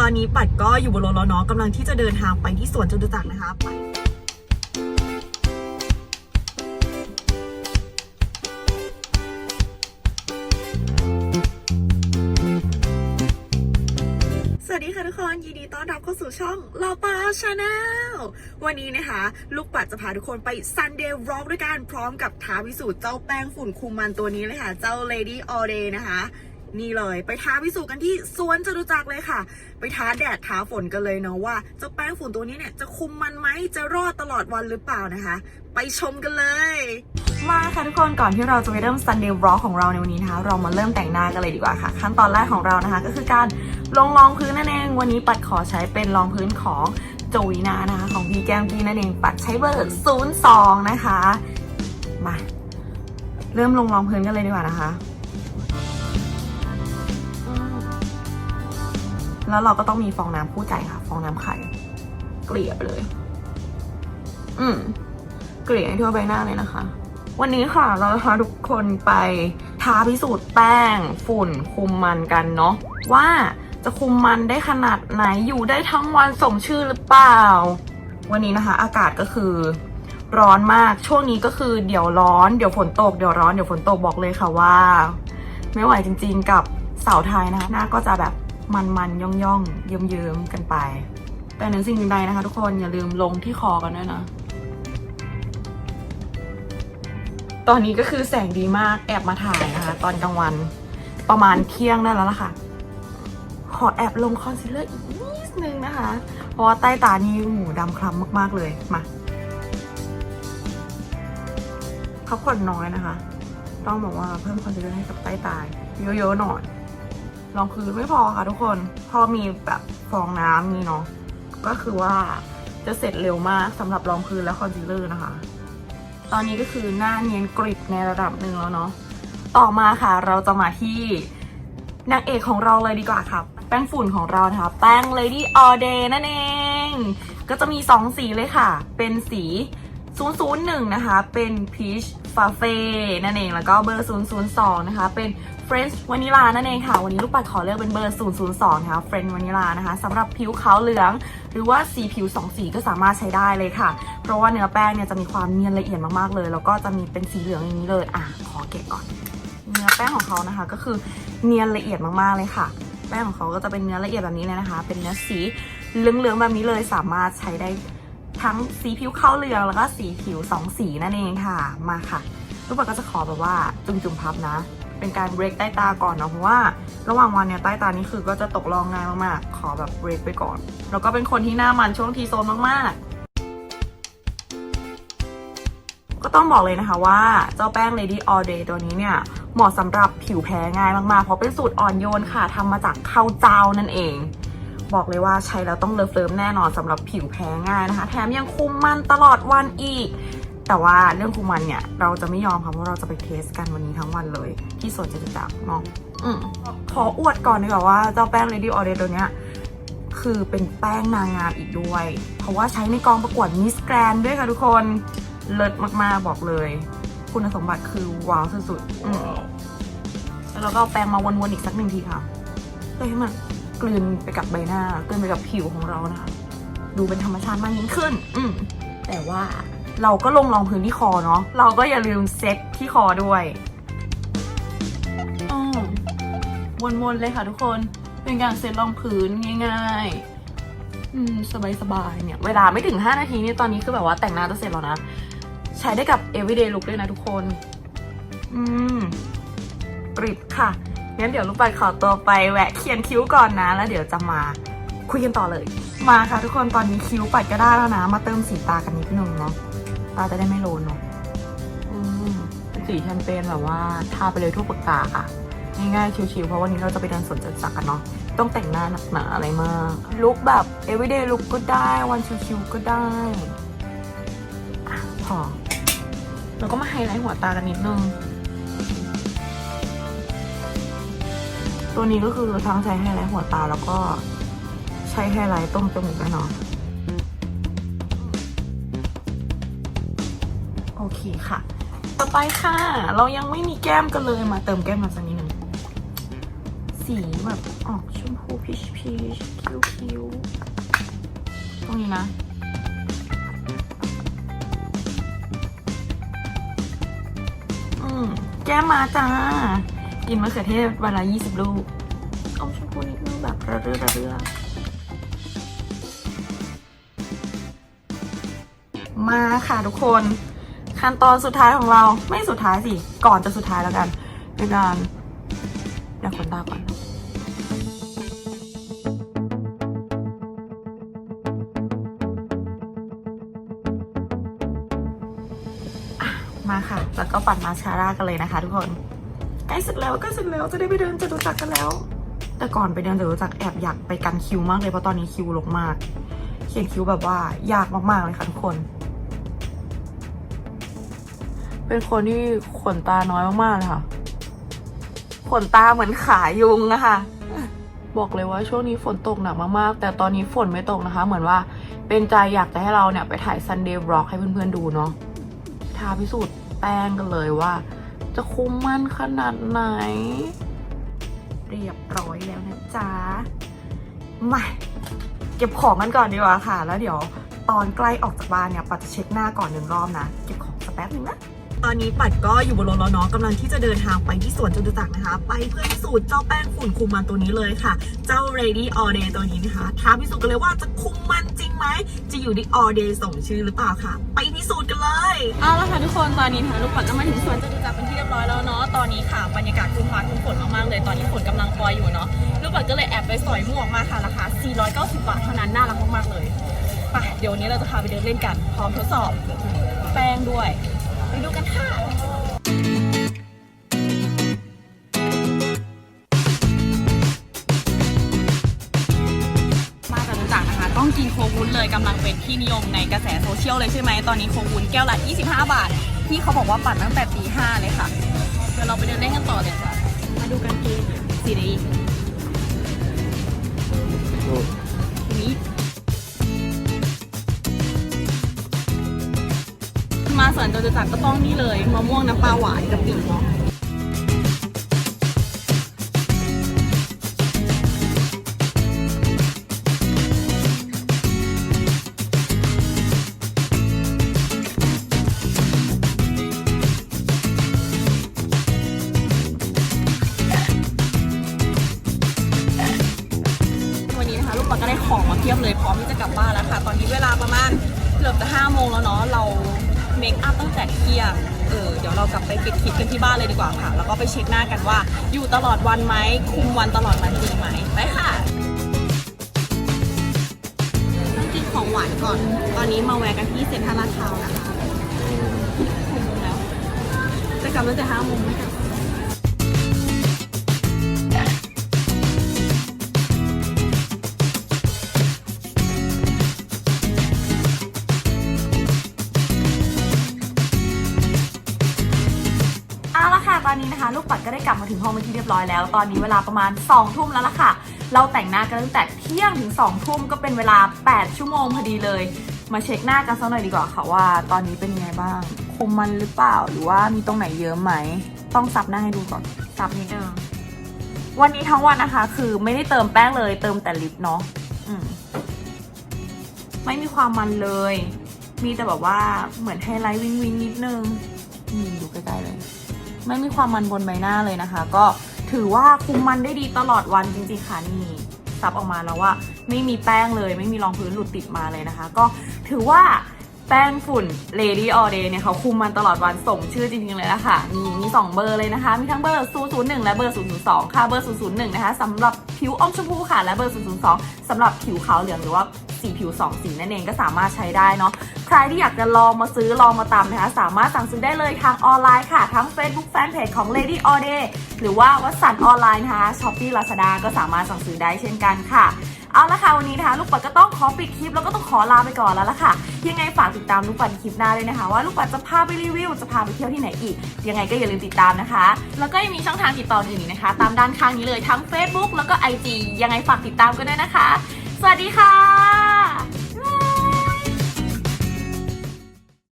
ตอนนี้ปัดก็อยู่บนรถแล้วเนาะกำลังที่จะเดินทางไปที่สวนจตุจักรนะคะไปสวัสดีค่ะทุกคน ยินดีต้อนรับเข้าสู่ช่องลอปาชาแนลวันนี้นะคะ ลูกปัดจะพาทุกคนไป Sunday Vlog ด้วยกันพร้อมกับท้าพิสูจน์เจ้าแป้งฝุ่นคุมมันตัวนี้เลยค่ะ เจ้า Lady All Day นะคะ นี่เลยไปท้าพิสูจน์กันที่สวนจตุจักรเลยค่ะ ไปท้าแดดท้าฝนกันเลยเนาะว่าเจ้าแป้งฝุ่นตัวนี้เนี่ยจะคุมมันไหมจะรอดตลอดวันหรือเปล่านะคะ ไปชมกันเลย มาค่ะทุกคนก่อนที่เราจะไปเริ่ม Sunday Vlog ของเราในวันนี้นะคะ เรามาเริ่มแต่งหน้ากันเลยดีกว่าค่ะ ขั้นตอนแรกของเรานะคะ ก็คือการลงรองพื้นนั่นเองวันนี้ปัดขอใช้เป็นรองพื้นของโจวินานะคะของพี่แก้มพี่นั่นเองปัดใช้เบอร์ 02 นะคะมาเริ่มลงรองพื้นกันเลยดีกว่านะคะ แล้วเราก็ต้องมีฟองน้ำคู่ใจค่ะ ฟองน้ำไข่เกลี่ยไปเลย อืม เกลี่ยให้ทั่วใบหน้าเลยนะคะ วันนี้ค่ะ เราจะพาทุกคนไปทาพิสูจน์แป้งฝุ่นคุมมันกันเนาะว่าจะคุมมันได้ขนาดไหนอยู่ได้ทั้งวันสมชื่อหรือเปล่า วันนี้นะคะ อากาศก็คือร้อนมากช่วงนี้ก็คือเดี๋ยวร้อนเดี๋ยวฝนตกเดี๋ยวร้อนเดี๋ยวฝนตกบอกเลยค่ะว่า ไม่ไหวจริง ๆ กับสาวไทยนะคะหน้าก็จะแบบ มันๆ ย่องย่องๆเยิ้มเยิ้มๆ กันไป แต่ในสิ่งใดนะคะ ทุกคนอย่าลืมลงที่คอกันด้วยนะ ตอนนี้ก็คือแสงดีมากแอบมาถ่ายนะคะ ตอนกลางวันประมาณเที่ยงได้แล้วล่ะค่ะ ขอแอบลงคอนซีลเลอร์อีกนิดนึงนะคะ เพราะว่าใต้ตานี่หูดำคล้ำมากๆเลยมาพักผ่อนน้อยนะคะ ต้องบอกว่าเพิ่มคอนซีลเลอร์ให้กับใต้ตาเยอะๆหน่อย รองพื้นไม่พอค่ะทุกคน พอมีแบบฟองน้ำนี่เนาะ ก็คือว่าจะเสร็จเร็วมากสำหรับรองพื้นและคอนซีลเลอร์นะคะ ตอนนี้ก็คือหน้าเนียนกริบในระดับหนึ่งแล้วเนาะ ต่อมาค่ะเราจะมาที่นางเอกของเราเลยดีกว่าค่ะ แป้งฝุ่นของเรานะคะ แป้ง Lady All Day นั่นเอง ก็จะมี 2 สีเลยค่ะ เป็นสี 001 นะคะ เป็น Peach f a f e นั่นเอง แล้วก็เบอร์ 002 นะคะ เป็น French Vanilla นั่นเองค่ะ วันนี้ลูกปัดขอเลือกเป็นเบอร์ 002 นะคะ French Vanilla นะคะสำหรับผิวขาวเหลือง หรือว่าสีผิวสองสีก็สามารถใช้ได้เลยค่ะ เพราะว่าเนื้อแป้งเนี่ยจะมีความเนียนละเอียดมากๆเลย แล้วก็จะมีเป็นสีเหลืองอย่างนี้เลย อะ ขอเก็บก่อน เนื้อแป้งของเขานะคะ ก็คือเนียนละเอียดมากๆเลยค่ะ แป้งของเขาก็จะเป็นเนื้อละเอียดแบบนี้เลยนะคะ เป็นเนื้อสีเหลืองๆแบบนี้เลย สามารถใช้ได้ทั้งสีผิวขาวเหลืองแล้วก็สีผิวสองสีนั่นเองค่ะ มาค่ะลูกปัดก็จะขอแบบว่าจุ่มๆพับนะ เป็นการเบรกใต้ตาก่อนเนาะเพราะว่า ระหว่างวันเนี่ยใต้ตานี่คือก็จะตกรองง่ายมากๆ ขอแบบเบรกไปก่อน แล้วก็เป็นคนที่หน้ามันช่วงทีโซนมากๆก็ต้องบอกเลยนะคะว่าเจ้าแป้ง Lady All Day ตัวนี้เนี่ยเหมาะสำหรับผิวแพ้ง่ายมากๆ เพราะเป็นสูตรอ่อนโยนค่ะทำมาจากข้าวเจ้านั่นเอง บอกเลยว่าใช้แล้วต้องเลิฟเลิฟแน่นอนสำหรับผิวแพ้ง่ายนะคะ แถมยังคุมมันตลอดวันอีก แต่ว่าเรื่องคุมมันเนี่ยเราจะไม่ยอมค่ะเพราะเราจะไปเทสกันวันนี้ทั้งวันเลย ที่สวนจตุจักรเนาะอืมขออวดก่อนดีกว่าว่าเจ้าแป้ง Lady All Day ตัวเนี้ยคือเป็นแป้งนางงามอีกด้วย เพราะว่าใช้ในกองประกวดมิสแกรนด้วยค่ะทุกคนเลิศมากๆบอกเลย คุณสมบัติคือว้าวสุดๆอืมแล้วเราก็เอาแป้งมาวนๆอีกสักหนึ่งทีค่ะเพื่อให้มันกลืนไปกับใบหน้ากลืนไปกับผิวของเรานะคะดูเป็นธรรมชาติมากยิ่งขึ้น อืมแต่ว่า เราก็ลงรองพื้นที่คอเนาะ เราก็อย่าลืมเซ็ตที่คอด้วยอืมวนๆเลยค่ะทุกคน เป็นการเซ็ตรองพื้นง่ายๆอืมสบายๆ เนี่ย เวลาไม่ถึง 5 นาทีนี่ตอนนี้คือแบบว่าแต่งหน้าจะเสร็จแล้วนะ ใช้ได้กับ everyday look ด้วยนะทุกคน อืมกริบค่ะ งั้นเดี๋ยวลูกปัดขอตัวไปแวะเขียนคิ้วก่อนนะ แล้วเดี๋ยวจะมาคุยกันต่อเลย มาค่ะทุกคนตอนนี้คิ้วปัดก็ได้แล้วนะ มาเติมสีตากันนิดนึงเนาะ ตาจะได้ไม่โลนเนาะสีแชมเปญแบบว่าทาไปเลยทั่วปากตาค่ะ ง่ายๆ ชิวๆ เพราะวันนี้เราจะไปเดินสวนจตุจักรกันเนาะ ต้องแต่งหน้าหนักหนาอะไรมาก ลุคแบบ everyday look ก็ได้ วันชิวๆก็ได้อะพอแล้วก็มาไฮไลท์หัวตากันนิดนึง ตัวนี้ก็คือทั้งใช้ไฮไลท์หัวตาแล้วก็ใช้ไฮไลท์ตรงจมูกด้วยเนาะ คค่ะ ต่อไปค่ะ เรายังไม่มีแก้มกันเลยมาเติมแก้มมาสักนิดหนึ่งสีแบบออกชมพูพีชพีชคิ้วคิ้วตรงนี้นะอืมแก้มมาจ้า กินมะเขือเทศวันละยี่สิบลูกอมชมพูนิดนึงแบบระเรื่อระเรื่อมาค่ะทุกคน ขั้นตอนสุดท้ายของเราไม่สุดท้ายสิ ก่อนจะสุดท้ายแล้วกันเป็นการอยากขนตาก่อนมาค่ะ แล้วก็ปัดมาสคาร่ากันเลยนะคะทุกคน ใกล้เสร็จแล้วกล้เสร็จแล้วจะได้ไปเดินจตุจักรกันแล้ว แต่ก่อนไปเดินจตุจักรแอบอยากไปกันคิวมากเลยเพราะตอนนี้คิวลงมาก เขียนคิวแบบว่ายากมากๆเลยค่ะทุกคน เป็นคนที่ขนตาน้อยมากๆเลยค่ะ ขนตาเหมือนขายุงอะค่ะ บอกเลยว่าช่วงนี้ฝนตกหนักมากๆ แต่ตอนนี้ฝนไม่ตกนะคะ เหมือนว่าเป็นใจอยากจะให้เราเนี่ยไปถ่าย Sunday Vlog ให้เพื่อนๆดูเนาะทาพิสูจน์แป้งกันเลยว่า จะคุ้มมันขนาดไหน เรียบร้อยแล้วนะจ๊ะมาเก็บของกันก่อนดีกว่าค่ะ แล้วเดี๋ยวตอนใกล้ออกจากบ้านเนี่ยปัดจะเช็คหน้าก่อนหนึ่งรอบนะ เก็บของสักแป๊บนึงนะ ตอนนี้ปัดก็อยู่บนรถแล้วเนาะกำลังที่จะเดินทางไปที่สวนจตุจักรนะคะ ไปเพื่อพิสูจน์เจ้าแป้งฝุ่นคุมมันตัวนี้เลยค่ะ เจ้า Ready All Day ตัวนี้นะคะท้าพิสูจน์กันเลยว่าจะคุมมันจริงไหมจะอยู่ใน All Day ส่งชื่อหรือเปล่าค่ะ ไปพิสูจน์กันเลยเอาละค่ะทุกคนตอนนี้นะคะลูกปัดก็มาถึงสวนจตุจักรเป็นที่เรียบร้อยแล้วเนาะตอนนี้ค่ะบรรยากาศครึ้มฟ้าครึ้มฝนมากๆเลยตอนนี้ฝนกำลังปล่อยอยู่เนาะลูกปัดก็เลยแอบไปสอยหมวกมาค่ะราคา 490 บาทเท่านั้นน่ารักมากๆเลยไปเดี๋ยววันนี้เราจะพาไปเดินเล่นกันพร้อมทดสอบแป้งด้วย ไปดูกันค่ะมาจากรู้จักนะคะต้องกินโควุ้นเลยกำลังเป็นที่นิยมในกระแสโซเชียลเลยใช่ไหมตอนนี้โควุ้นแก้วละ 25 บาท ที่เขาบอกว่าปั่นตั้งแต่ตีห้าเลยค่ะ เดี๋ยวเราไปเดินเล่นกันต่อเลยค่ะ มาดูกันกีสีนี้นี้ มาสวนจตุจักรก็ต้องนี่เลยมะม่วงน้ำปลาหวานกับปิ่งเนาะวันนี้นะคะลูกปัดก็ได้ของมาเพียบเลยพร้อมที่จะกลับบ้านแล้วค่ะ ตอนนี้เวลาประมาณเกือบจะห้าโมงแล้วเนาะเรา เมคอัพตั้งแต่เที่ยงเออเดี๋ยวเรากลับไปปิดคลิปกันที่บ้านเลยดีกว่าค่ะ แล้วก็ไปเช็คหน้ากันว่า อยู่ตลอดวันไหมคุมวันตลอดวันจริงไหมไปค่ะต้องกินของหวานก่อน ตอนนี้มาแวะกันที่เซ็นทรัลลาดพร้าวนะคะหกโมงแล้วจะกลับตั้งแต่ห้าโมงไม่กลับเอาละค่ะ อนนี้นะคะ ลูกปัดก็ได้กลับมาถึงห้องเป็นที่เรียบร้อยแล้ว ตอนนี้เวลาประมาณ2องทุ่มแล้วล่ะค่ะ เราแต่งหน้ากันตั้งแต่เที่ยงถึง2องทุ่มก็เป็นเวลา 8 ชั่วโมงพอดีเลย มาเช็คหน้ากันสักหน่อยดีกว่าค่ะว่า ตอนนี้เป็นยังไงบ้างคุมมันหรือเปล่าหรือว่ามีตรงไหนเยอะไหม ต้องซับหน้าให้ดูก่อนซับนิดนึงวันนี้ทั้งวันนะคะ คือไม่ได้เติมแป้งเลย เติมแต่ลิปเนาะอืมไม่มีความมันเลย มีแต่แบบว่าเหมือนไฮไลท์วิงวิงนิดนึง นี่ดูใกล้ๆเลย ไม่มีความมันบนใบหน้าเลยนะคะ ก็ถือว่าคุมมันได้ดีตลอดวันจริงๆค่ะนี่ซับออกมาแล้วว่าไม่มีแป้งเลย ไม่มีรองพื้นหลุดติดมาเลยนะคะ ก็ถือว่า แป้งฝุ่น Lady All Day เนี่ยเขาคุมมันตลอดวันสมชื่อจริงๆเลยละค่ะ มีมี 2 เบอร์เลยนะคะ มีทั้งเบอร์ 001 และเบอร์ 002 ค่ะ เบอร์ 001 นะคะสำหรับผิวอมชมพูค่ะ และเบอร์ 002 สำหรับผิวขาวเหลืองหรือว่าสีผิวสองสีนั่นเองก็สามารถใช้ได้เนาะ ใครที่อยากจะลองมาซื้อลองมาตามนะคะ สามารถสั่งซื้อได้เลยทางออนไลน์ค่ะ ทั้ง Facebook Fanpage ของ Lady All Day หรือว่าวัสันออนไลน์นะคะ Shopee Lazada ก็สามารถสั่งซื้อได้เช่นกันค่ะ เอาละค่ะวันนี้นะคะลูกปัดก็ต้องขอปิดคลิปแล้วก็ต้องขอลาไปก่อนแล้วละค่ะ ยังไงฝากติดตามลูกปัดคลิปหน้าเลยนะคะ ว่าลูกปัดจะพาไปรีวิวจะพาไปเที่ยวที่ไหนอีก ยังไงก็อย่าลืมติดตามนะคะ แล้วก็ยังมีช่องทางติดต่ออื่นอีกนะคะ ตามด้านข้างนี้เลยทั้ง Facebook แล้วก็ IG ยังไงฝากติดตามกันด้วยนะคะ สวัสดีค่ะ